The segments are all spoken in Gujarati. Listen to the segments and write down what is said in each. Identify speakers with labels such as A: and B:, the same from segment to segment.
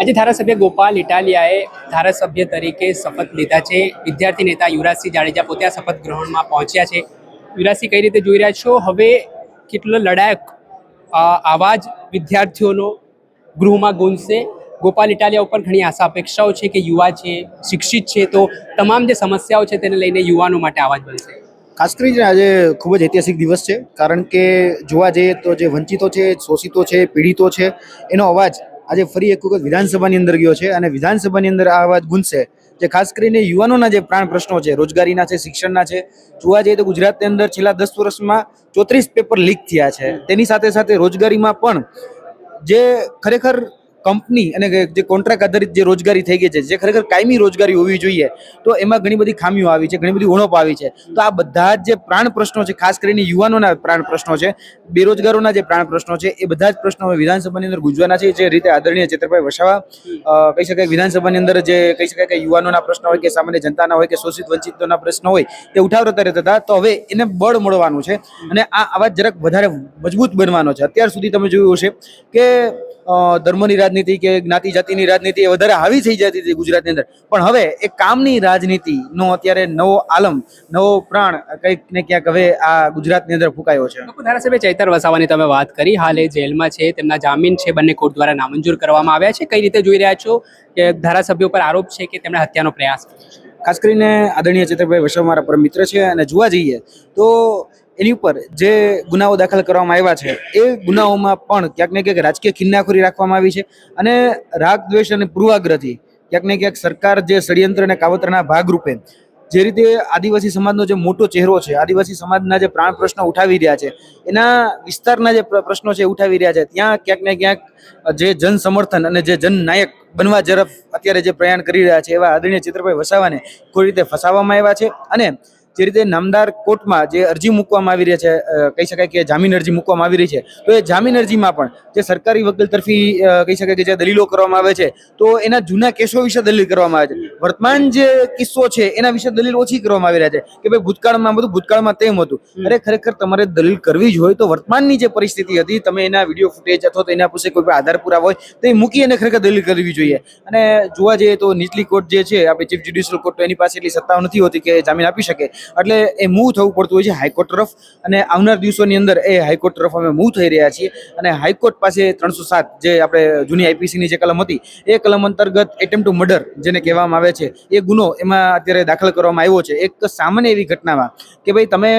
A: આજે ધારાસભ્ય ગોપાલ ઇટાલિયાએ ધારાસભ્ય તરીકે શપથ લીધા છે. વિદ્યાર્થી નેતા યુવરાજસિંહ જાડેજા પોતે આ શપથ ગ્રહણમાં પહોંચ્યા છે. યુવરાજસિંહ કઈ રીતે જોઈ રહ્યા છો? હવે કેટલો લડાયક અ, આવાજ વિદ્યાર્થીઓનો ગૃહમાં ગુંજશે. ગોપાલ ઇટાલિયા ઉપર ઘણી આશા અપેક્ષાઓ છે કે યુવા છે શિક્ષિત છે તો તમામ જે સમસ્યાઓ છે તેને લઈને યુવાનો માટે આવાજ બનશે.
B: ખાસ કરીને આજે ખૂબ જ ઐતિહાસિક દિવસ છે કારણ કે જોવા જઈએ તો જે વંચિતો છે શોષિતો છે પીડિતો છે એનો અવાજ આજે ફરી એક વખત વિધાનસભાની અંદર ગયો છે અને વિધાનસભાની અંદર આ અવાજ ગુંજશે જે ખાસ કરીને યુવાનોના જે પ્રાણ પ્રશ્નો છે, રોજગારીના છે, શિક્ષણના છે, જોવા જઈએ તો ગુજરાતની અંદર છેલ્લા દસ વર્ષમાં ચોત્રીસ પેપર લીક થયા છે. તેની સાથે સાથે રોજગારીમાં પણ જે ખરેખર કંપની અને જે કોન્ટ્રાક્ટ આધારિત જે રોજગારી થઈ ગઈ છે, જે ખરેખર કાયમી રોજગારી હોવી જોઈએ, તો એમાં ઘણી બધી ખામીઓ આવી છે, ઘણી બધી ઉણપ આવી છે. તો આ બધા જ જે પ્રાણ પ્રશ્નો છે, ખાસ કરીને યુવાનોના પ્રાણ પ્રશ્નો છે, બેરોજગારોના જે પ્રાણ પ્રશ્નો છે, એ બધા જ પ્રશ્નો હવે વિધાનસભાની અંદર ગુંજવાના છે. જે રીતે આદરણીય ચેતરભાઈ વસાવા કહી શકાય વિધાનસભાની અંદર જે કહી શકાય કે યુવાનોના પ્રશ્નો હોય કે સામાન્ય જનતાના હોય કે શોષિત વંચિતોના પ્રશ્નો હોય તે ઉઠાવતા રહેતા હતા. તો હવે એને બળ મળવાનું છે અને આ અવાજ જરાક વધારે મજબૂત બનવાનો છે. અત્યાર સુધી તમે જોયું હશે કે ધર્મની રાજનીતિ કે જ્ઞાતિ જાતિની રાજનીતિ એ વધારે હાવી થઈ જતી હતી ગુજરાતની અંદર. પણ હવે એ કામની રાજનીતિનો અત્યારે નવો આલમ નવો પ્રાણ કંઈક ને ક્યાંક હવે આ ગુજરાતની અંદર ફૂંકાયો છે.
A: ધારાસભ્ય ચૈતર વસાવાની તમે વાત કરી. હાલ જેલમાં છે તેમના જામીન છે બંને કોર્ટ દ્વારા નામંજૂર કરવામાં આવ્યા છે. કઈ રીતે જોઈ રહ્યા છો કે ધારાસભ્યો પર આરોપ છે કે તેમણે હત્યાનો પ્રયાસ
B: ખાસ કરીને આદરણીય ચેતરભાઈ વૈષ્ણવ મારા પરમ મિત્ર છે અને જોવા જઈએ તો એની ઉપર જે ગુનાઓ દાખલ કરવામાં આવ્યા છે, એ ગુનાઓમાં પણ ક્યાંક ને ક્યાંક રાજકીય ખિન્નાખોરી રાખવામાં આવી છે અને રાગ, દ્વેષ અને પૂર્વાગ્રહથી ક્યાંક ને ક્યાંક સરકાર જે ષડયંત્ર અને કાવતરના ભાગરૂપે જે રીતે આદિવાસી સમાજનો જે મોટો ચહેરો છે, આદિવાસી સમાજના જે પ્રાણ પ્રશ્નો ઉઠાવી રહ્યા છે, એના વિસ્તારના જે પ્રશ્નો છે ઉઠાવી રહ્યા છે, ત્યાં ક્યાંક ને ક્યાંક જે જન સમર્થન અને જે જનનાયક બનવા જરફ અત્યારે જે પ્રયાણ કરી રહ્યા છે એવા આદરણીય ચિત્રભાઈ વસાવાને કોઈ રીતે ફસાવવામાં આવ્યા છે અને જે રીતે નામદાર કોર્ટમાં જે અરજી મૂકવામાં આવી રહી છે કહી શકાય કે જામીન અરજી મૂકવામાં આવી રહી છે, તો એ જામીન અરજીમાં પણ જે સરકારી વકીલ તરફી કહી શકાય કે જે દલીલો કરવામાં આવે છે, તો એના જૂના કેસો વિશે દલીલ કરવામાં આવે છે. વર્તમાન જે કિસ્સો છે, એના વિશે દલીલ ઓછી કરવામાં આવી રહ્યા છે કે ભાઈ ભૂતકાળમાં બધું, ભૂતકાળમાં તેમ હતું. અરે, ખરેખર તમારે દલીલ કરવી જ હોય તો વર્તમાનની જે પરિસ્થિતિ હતી, તમે એના વીડિયો ફૂટેજ અથવા તો એના પાસે કોઈ પણ આધાર પુરાવા હોય, તો એ મૂકી અને ખરેખર દલીલ કરવી જોઈએ. અને જોવા જઈએ તો નીચલી કોર્ટ જે છે, આપણે ચીફ જ્યુડિશિયલ કોર્ટ એની પાસે એટલી સત્તાઓ નથી હોતી કે જામીન આપી શકે. એટલે એ મૂવ થવું પડતું હોય છે હાઈકોર્ટ તરફ. અને આવનાર દિવસોની અંદર એ હાઈકોર્ટ તરફ અમે મૂવ થઈ રહ્યા છીએ. અને હાઈકોર્ટ પાસે ત્રણસો સાત જે આપણે જૂની આઈપીસીની જે કલમ હતી, એ કલમ અંતર્ગત એટેમ્પ ટુ મર્ડર જેને કહેવામાં આવે છે, એ ગુનો એમાં અત્યારે દાખલ કરવામાં આવ્યો છે. એક સામાન્ય એવી ઘટનામાં કે ભાઈ તમે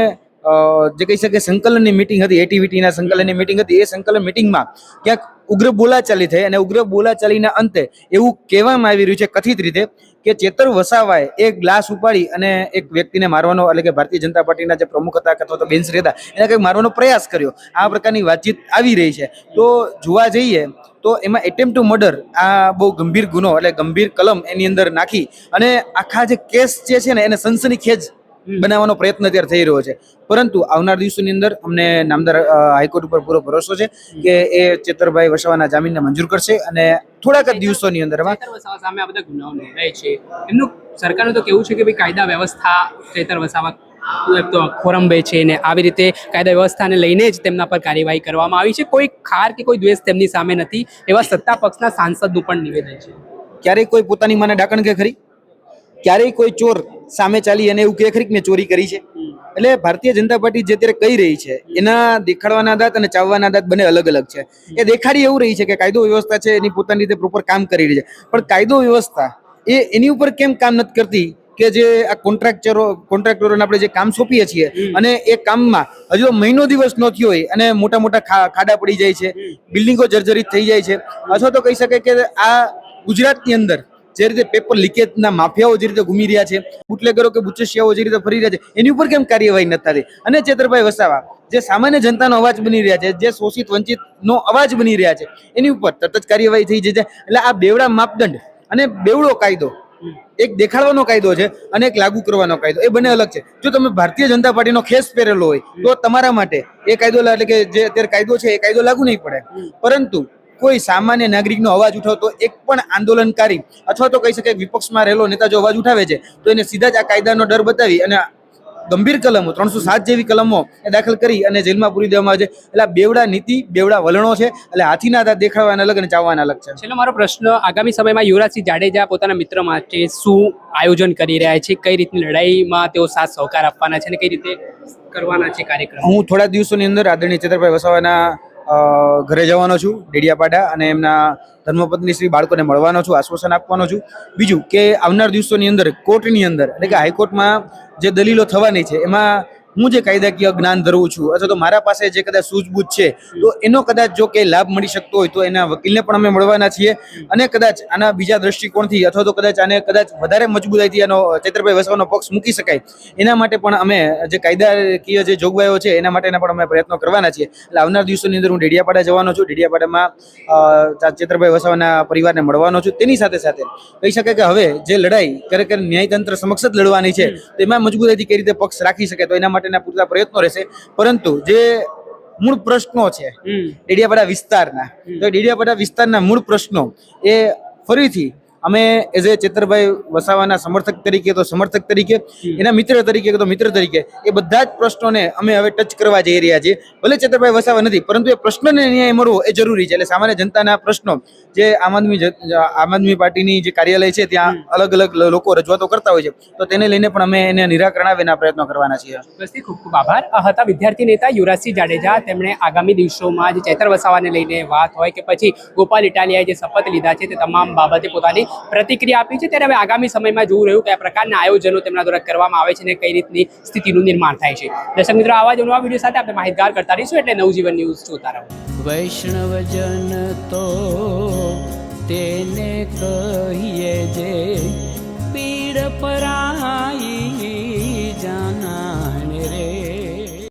B: જે કહી શકે સંકલનની મિટિંગ હતી એટીવીટીના સંકલનની મિટિંગ હતી, એ સંકલન મિટિંગમાં ક્યાંક ઉગ્ર બોલાચાલી થઈ અને ઉગ્ર બોલાચાલીના અંતે એવું કહેવામાં આવી રહ્યું છે કથિત રીતે કે ચેતર વસાવાએ એક ગ્લાસ ઉપાડી અને એક વ્યક્તિને મારવાનો એટલે કે ભારતીય જનતા પાર્ટીના જે પ્રમુખ હતા અથવા તો બેન્સ હતા એને કંઈક મારવાનો પ્રયાસ કર્યો. આ પ્રકારની વાતચીત આવી રહી છે. તો જોવા જઈએ તો એમાં એટેમ્પ ટુ મર્ડર આ બહુ ગંભીર ગુનો એટલે ગંભીર કલમ એની અંદર નાખી અને આખા જે કેસ જે છે ને એને સનસનીખેજ બનાવવાનો પ્રયત્ન અત્યારે થઈ રહ્યો છે. પરંતુ આવનાર દિવસોની અંદર અમને નામદાર હાઈકોર્ટ ઉપર પૂરો ભરોસો છે કે એ ચેતરભાઈ વસાવાના જામીનને મંજૂર કરશે અને થોડાક જ દિવસોની અંદરમાં
A: વસાવા સામે આ બધા ગુનાઓ નોંધાય છે. એમનું સરકારનું તો કેવું છે કે ભાઈ કાયદા વ્યવસ્થા ચેતર વસાવા તો ખોરંભે છે ને આવી રીતે કાયદા વ્યવસ્થાને લઈને જ તેમના પર કાર્યવાહી કરવામાં આવી છે. કોઈ ખાર કે કોઈ દ્વેષ તેમની સામે નથી એવા સત્તા પક્ષના સાંસદનું પણ નિવેદન છે.
B: ક્યારેય કોઈ પોતાની મને ડાકણ કે ખરી? ક્યારેય કોઈ ચોર સામે ચાલી અને એવું કે ખરી મેં ચોરી કરી છે. એટલે ભારતીય જનતા પાર્ટી જે અત્યારે કહી રહી છે એના દેખાડવાના દાંત અને ચાવવાના દાંત બંને અલગ અલગ છે. એ દેખાડી એવું રહી છે કે કાયદો વ્યવસ્થા છે એની પોતાની રીતે પ્રોપર કામ કરી રહી છે. પણ કાયદો વ્યવસ્થા એ એની ઉપર કેમ કામ નથી કરતી કે જે આ કોન્ટ્રાક્ટરો કોન્ટ્રાક્ટરોને આપણે જે કામ સોંપીએ છીએ અને એ કામમાં હજુ મહિનો દિવસ ન થયો હોય અને મોટા મોટા ખાડા પડી જાય છે બિલ્ડિંગો જર્જરિત થઈ જાય છે. અથવા તો કહી શકાય કે આ ગુજરાતની અંદર જે રીતે પેપર લીકેજના માફિયાઓ જે રીતે ઘૂમી રહ્યા છે બુટલેગરો કે બુચસિયાઓ જે રીતે ફરી રહ્યા છે એની ઉપર કેમ કાર્યવાહી નથી થતી અને ચેતરભાઈ વસાવા જે સામાન્ય જનતાનો અવાજ બની રહ્યા છે જે શોષિત વંચિત નો અવાજ બની રહ્યા છે એની ઉપર તરત જ કાર્યવાહી થઈ જાય છે એટલે આ બેવડા માપદંડ અને બેવડો કાયદો એક દેખાડવાનો કાયદો છે અને એક લાગુ કરવાનો કાયદો એ બંને અલગ છે. જો તમે ભારતીય જનતા પાર્ટીનો ખેસ પહેરેલો હોય તો તમારા માટે એ કાયદો એટલે કે જે અત્યારે કાયદો છે એ કાયદો લાગુ નહીં પડે. પરંતુ કોઈ સામાન્ય નાગરિકનો અવાજ ઉઠાવતો એક પણ આંદોલનકારી અથવા તો કહી શકાય વિપક્ષમાં રહેલો નેતા જો અવાજ ઉઠાવે છે તો એને સીધા જ આ કાયદાનો ડર બતાવી અને ગંભીર કલમો ત્રણસો સાત જેવી કલમો એ દાખલ કરી અને જેલમાં પૂરી દેવામાં આવે છે. એટલે બેવડા નીતિ બેવડા વલણો છે. એટલે હાથીના દાંત દેખાડવાના અલગ અને ચાવવાના અલગ છે.
A: છેલ્લો મારો પ્રશ્ન આગામી સમયમાં યુવરાજસિંહ જાડેજા પોતાના મિત્ર માટે શું આયોજન કરી રહ્યા છે? કઈ રીતની લડાઈમાં તેઓ સાથ સહકાર આપવાના છે અને કઈ રીતે કરવાના છે કાર્યક્રમ?
B: હું થોડા દિવસોની અંદર આદરણીય ચેતરભાઈ વસાવાના ઘરે જવાનો છું, ડેડિયાપાડા અને એમના ધર્મપત્ની શ્રી બાળકોને મળવાનો છું, આશ્વાસન આપવાનો છું. બીજું કે આવનાર દિવસોની અંદર, કોર્ટની અંદર, એટલે કે હાઈકોર્ટમાં જે દલીલો થવાની છે, એમાં હું જે કાયદાકીય જ્ઞાન ધરવું છું, અથવા તો મારા પાસે જે કદાચ સૂઝબૂઝ છે, તો એનો કદાચ જો કે લાભ મળી શકતો હોય, તો એના વકીલને પણ અમે મળવાના છીએ. અને કદાચ આના બીજા દ્રષ્ટિકોણથી, અથવા તો કદાચ આને કદાચ વધારે મજબૂતાઈથી આનો ચૈત્રભાઈ વસાવાનો પક્ષ મૂકી શકાય, એના માટે પણ અમે જે કાયદાકીય જે જોગવાઈઓ છે, એના માટેના પણ અમે પ્રયત્નો કરવાના છીએ. એટલે આવનાર દિવસોની અંદર હું ડેડિયાપાડા જવાનો છું, ડેડિયાપાડામાં ચૈત્રભાઈ વસાવાના પરિવારને મળવાનો છું. તેની સાથે સાથે કહી શકાય કે હવે જે લડાઈ ખરેખર ન્યાયતંત્ર સમક્ષ જ લડવાની છે એમાં મજબૂતાઈથી કઈ રીતે પક્ષ રાખી શકે, તો એના માટેના પૂરતા પ્રયત્નો રહેશે. પરંતુ જે મૂળ પ્રશ્નો છે ડેડિયાપાડા વિસ્તારના તો ડેડિયાપાડા વિસ્તારના મૂળ પ્રશ્નો એ ફરીથી અમે એઝ એ ચેતરભાઈ વસાવાના સમર્થક તરીકે તો સમર્થક તરીકે એના મિત્ર તરીકે તો મિત્ર તરીકે એ બધા જ પ્રશ્નોને અમે હવે ટચ કરવા જઈ રહ્યા છીએ. ભલે ચેતરભાઈ વસાવા નથી પરંતુ એ પ્રશ્નને ન્યાય મળવો એ જરૂરી છે. એટલે સામાન્ય જનતાના પ્રશ્નો જે આમ આદમી આમ આદમી પાર્ટીની જે કાર્યાલય છે ત્યાં અલગ અલગ લોકો રજૂઆતો કરતા હોય છે. તો તેને લઈને પણ અમે એને નિરાકરણ આવે એના પ્રયત્નો કરવાના છીએ.
A: ખૂબ ખૂબ આભાર. હતા વિદ્યાર્થી નેતા યુવરાજસિંહ જાડેજા. તેમણે આગામી દિવસોમાં જે ચેતર વસાવાને લઈને વાત હોય કે પછી ગોપાલ ઇટાલિયાએ જે શપથ લીધા છે તે તમામ બાબતે પોતાની પ્રતિક્રિયા આપી છે. ત્યારે હવે આગામી સમયમાં જોવું રહ્યું કયા પ્રકારના આયોજનો તેમના દ્વારા કરવામાં આવે છે અને કઈ રીતની સ્થિતિનું નિર્માણ થાય છે. દર્શક મિત્રો, આવા જ નવા વીડિયો સાથે આપણે માહિતગાર કરતા રહીશું એટલે નવજીવન ન્યૂઝ જોતા રહો.
C: વૈષ્ણવજન તો તેને કહીએ જે પીડ પરાઈ